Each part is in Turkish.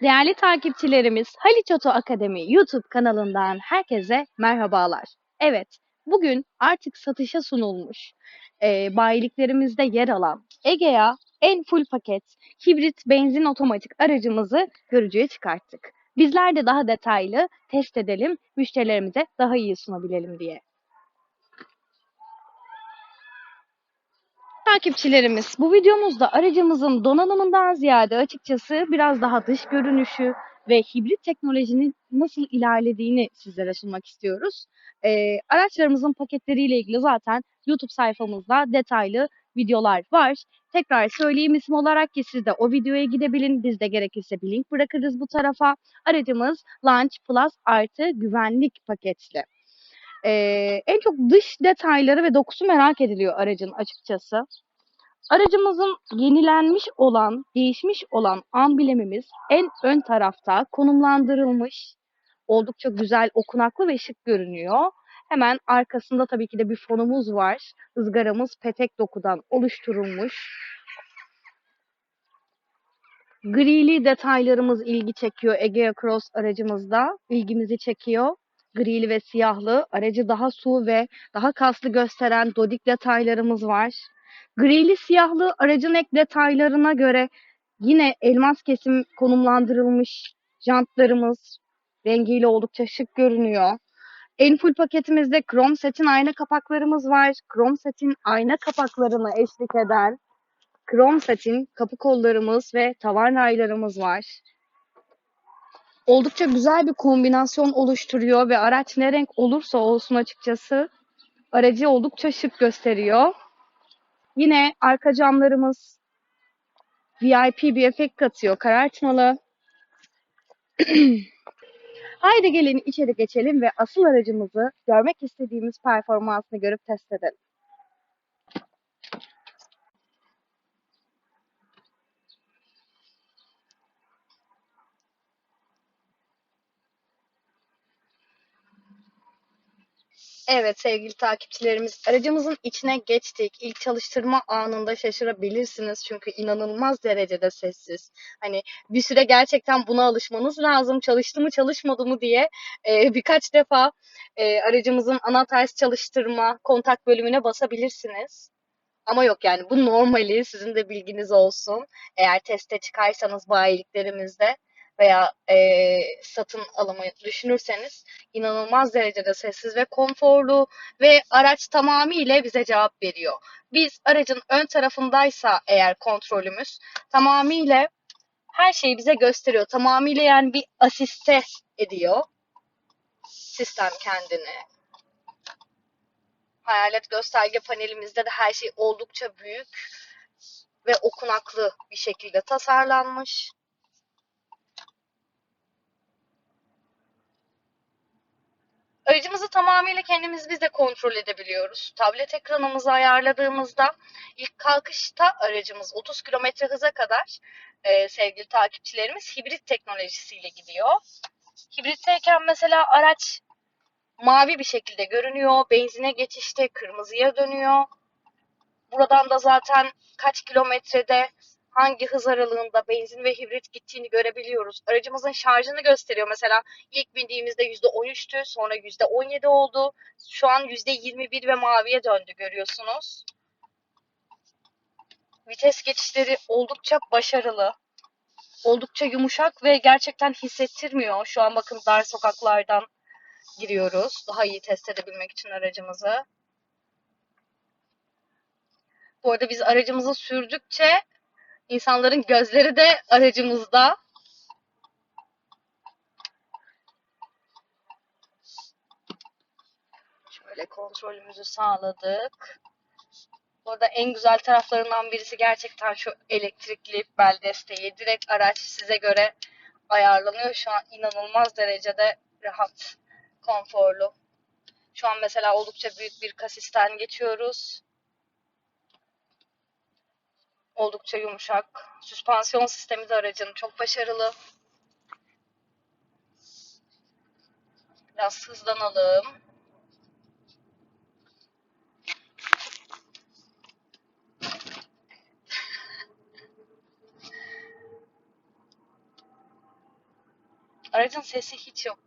Değerli takipçilerimiz Haliç Oto Akademi YouTube kanalından herkese merhabalar. Evet, bugün artık satışa sunulmuş e, bayiliklerimizde yer alan Egea en full paket hibrit benzin otomatik aracımızı görücüye çıkarttık. Bizler de daha detaylı test edelim, müşterilerimize daha iyi sunabilelim diye. Takipçilerimiz, bu videomuzda aracımızın donanımından ziyade açıkçası biraz daha dış görünüşü ve hibrit teknolojinin nasıl ilerlediğini sizlere sunmak istiyoruz. Ee, araçlarımızın paketleriyle ilgili zaten YouTube sayfamızda detaylı videolar var. Tekrar söyleyeyim isim olarak ki siz de o videoya gidebilin. Biz de gerekirse bir link bırakırız bu tarafa. Aracımız Launch Plus artı güvenlik paketli. Ee, en çok dış detayları ve dokusu merak ediliyor aracın açıkçası. Aracımızın yenilenmiş olan, değişmiş olan amblemimiz en ön tarafta konumlandırılmış. Oldukça güzel, okunaklı ve şık görünüyor. Hemen arkasında tabii ki de bir fonumuz var. Izgaramız petek dokudan oluşturulmuş. Grili detaylarımız ilgi çekiyor. Egea Cross aracımızda ilgimizi çekiyor. Grili ve siyahlı. Aracı daha su ve daha kaslı gösteren dodik detaylarımız var. Grili siyahlı aracın ek detaylarına göre yine elmas kesim konumlandırılmış jantlarımız rengiyle oldukça şık görünüyor. En full paketimizde krom setin ayna kapaklarımız var. Krom setin ayna kapaklarına eşlik eden krom satin kapı kollarımız ve tavan raylarımız var. Oldukça güzel bir kombinasyon oluşturuyor ve araç ne renk olursa olsun açıkçası aracı oldukça şık gösteriyor. Yine arka camlarımız VIP bir efekt katıyor. Karartmalı. Haydi gelin içeri geçelim ve asıl aracımızı görmek istediğimiz performansını görüp test edelim. Evet sevgili takipçilerimiz aracımızın içine geçtik. İlk çalıştırma anında şaşırabilirsiniz çünkü inanılmaz derecede sessiz. Hani bir süre gerçekten buna alışmanız lazım. Çalıştı mı çalışmadı mı diye e, birkaç defa e, aracımızın ana ters çalıştırma kontak bölümüne basabilirsiniz. Ama yok yani bu normali sizin de bilginiz olsun. Eğer teste çıkarsanız bayiliklerimizde veya e, satın alımı düşünürseniz inanılmaz derecede sessiz ve konforlu ve araç tamamıyla bize cevap veriyor. Biz aracın ön tarafındaysa eğer kontrolümüz tamamıyla her şeyi bize gösteriyor. Tamamıyla yani bir asiste ediyor sistem kendini. Hayalet gösterge panelimizde de her şey oldukça büyük ve okunaklı bir şekilde tasarlanmış. Aracımızı tamamıyla kendimiz biz de kontrol edebiliyoruz. Tablet ekranımızı ayarladığımızda ilk kalkışta aracımız 30 km hıza kadar e, sevgili takipçilerimiz hibrit teknolojisiyle gidiyor. Hibritteyken mesela araç mavi bir şekilde görünüyor. Benzine geçişte kırmızıya dönüyor. Buradan da zaten kaç kilometrede hangi hız aralığında benzin ve hibrit gittiğini görebiliyoruz. Aracımızın şarjını gösteriyor. Mesela ilk bindiğimizde %13'tü, sonra %17 oldu. Şu an %21 ve maviye döndü görüyorsunuz. Vites geçişleri oldukça başarılı. Oldukça yumuşak ve gerçekten hissettirmiyor. Şu an bakın dar sokaklardan giriyoruz. Daha iyi test edebilmek için aracımızı. Bu arada biz aracımızı sürdükçe İnsanların gözleri de aracımızda. Şöyle kontrolümüzü sağladık. Burada en güzel taraflarından birisi gerçekten şu elektrikli bel desteği. Direkt araç size göre ayarlanıyor. Şu an inanılmaz derecede rahat, konforlu. Şu an mesela oldukça büyük bir kasisten geçiyoruz. Oldukça yumuşak. Süspansiyon sistemi de aracın çok başarılı. Biraz hızlanalım. Aracın sesi hiç yok.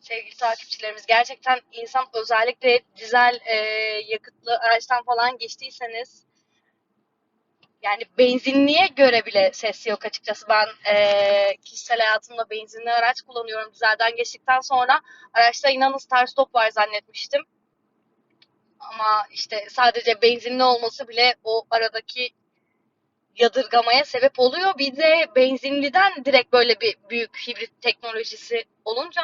Sevgili takipçilerimiz gerçekten insan özellikle dizel e, yakıtlı araçtan falan geçtiyseniz yani benzinliğe göre bile ses yok açıkçası. Ben e, kişisel hayatımda benzinli araç kullanıyorum. Dizelden geçtikten sonra araçta inanın start stop var zannetmiştim. Ama işte sadece benzinli olması bile o aradaki yadırgamaya sebep oluyor. Bir de benzinliden direkt böyle bir büyük hibrit teknolojisi olunca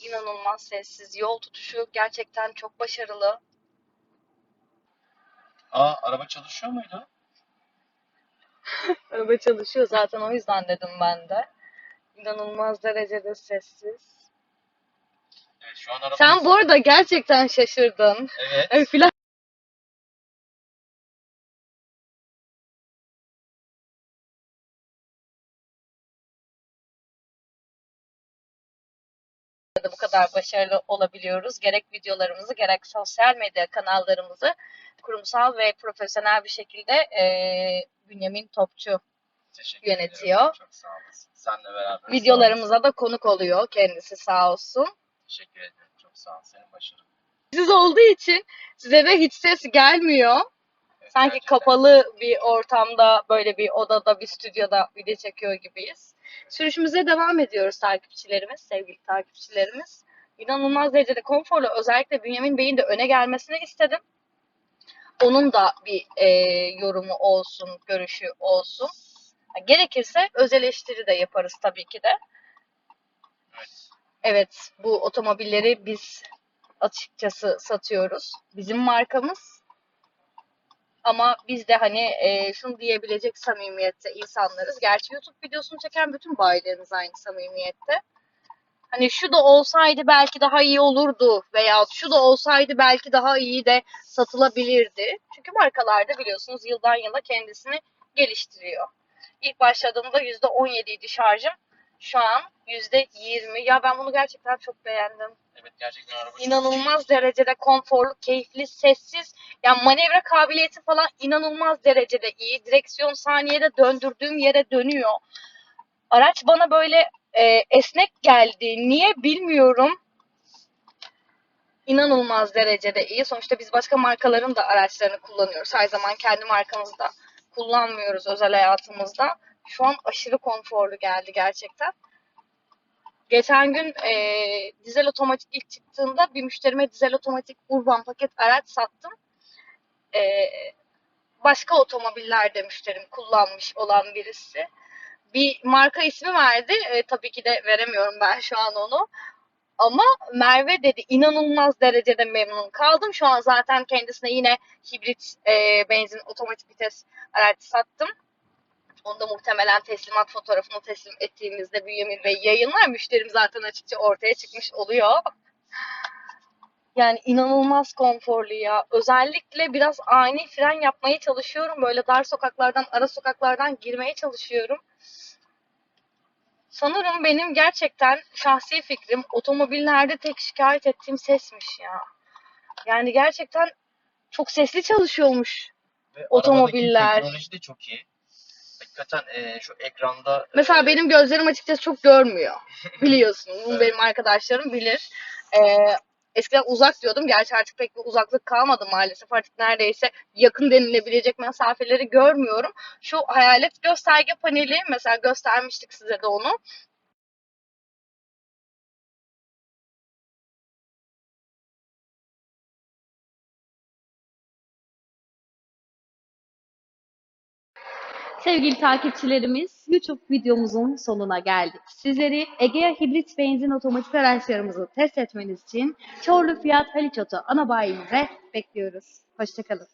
inanılmaz sessiz. Yol tutuşu gerçekten çok başarılı. Aa araba çalışıyor muydu? Araba çalışıyor zaten o yüzden dedim ben de. İnanılmaz derecede sessiz. Evet şu an araba. Sen bu arada gerçekten şaşırdın. Evet. Flash kadar başarılı olabiliyoruz. Gerek videolarımızı gerek sosyal medya kanallarımızı kurumsal ve profesyonel bir şekilde Bünyamin Topçu Teşekkür yönetiyor. ediyorum. Çok sağ olasın. Senle beraber. videolarımıza da konuk oluyor kendisi sağ olsun. Teşekkür ederim. Çok sağ ol. Senin başarın. Siz olduğu için size de hiç ses gelmiyor. Sanki kapalı bir ortamda, böyle bir odada, bir stüdyoda video çekiyor gibiyiz. Sürüşümüze devam ediyoruz takipçilerimiz, sevgili takipçilerimiz. İnanılmaz derecede konforlu. Özellikle Bünyamin Bey'in de öne gelmesini istedim. Onun da bir e, yorumu olsun, görüşü olsun. Gerekirse öz eleştiri de yaparız tabii ki de. Evet. Evet, bu otomobilleri biz açıkçası satıyoruz. Bizim markamız. Ama biz de hani e, şunu diyebilecek samimiyette insanlarız. Gerçi YouTube videosunu çeken bütün bayilerimiz aynı samimiyette. Hani şu da olsaydı belki daha iyi olurdu veya şu da olsaydı belki daha iyi de satılabilirdi. Çünkü markalarda biliyorsunuz yıldan yıla kendisini geliştiriyor. İlk başladığımda %17 idi şarjım. Şu an %20. Ya ben bunu gerçekten çok beğendim. Evet gerçekten araba çok İnanılmaz derecede konforlu, keyifli, sessiz. Yani manevra kabiliyeti falan inanılmaz derecede iyi. Direksiyon saniyede döndürdüğüm yere dönüyor. Araç bana böyle e, esnek geldi. Niye bilmiyorum. İnanılmaz derecede iyi. Sonuçta biz başka markaların da araçlarını kullanıyoruz. Her zaman kendi markamızda kullanmıyoruz özel hayatımızda. Şu an aşırı konforlu geldi gerçekten. Geçen gün e, dizel otomatik ilk çıktığında bir müşterime dizel otomatik urban paket araç sattım. E, başka otomobillerde müşterim kullanmış olan birisi. Bir marka ismi verdi. E, tabii ki de veremiyorum ben şu an onu. Ama Merve dedi inanılmaz derecede memnun kaldım. Şu an zaten kendisine yine hibrit e, benzin otomatik vites araç sattım. Onu da muhtemelen teslimat fotoğrafını teslim ettiğimizde Bünyamin Bey yayınlar. Müşterim zaten açıkça ortaya çıkmış oluyor. Yani inanılmaz konforlu ya. Özellikle biraz ani fren yapmaya çalışıyorum. Böyle dar sokaklardan, ara sokaklardan girmeye çalışıyorum. Sanırım benim gerçekten şahsi fikrim otomobillerde tek şikayet ettiğim sesmiş ya. Yani gerçekten çok sesli çalışıyormuş. Ve otomobiller. teknoloji de çok iyi. Hakikaten e, şu ekranda Mesela e, benim gözlerim açıkçası çok görmüyor. Biliyorsun. Bunu Evet. benim arkadaşlarım bilir. Ee, eskiden uzak diyordum. Gerçi artık pek bir uzaklık kalmadı maalesef. Artık neredeyse yakın denilebilecek mesafeleri görmüyorum. Şu hayalet gösterge paneli mesela göstermiştik size de onu. Sevgili takipçilerimiz, YouTube videomuzun sonuna geldik. Sizleri Egea hibrit benzin otomatik araçlarımızı test etmeniz için Çorlu Fiyat Haliç Oto ana bayimize bekliyoruz. Hoşçakalın.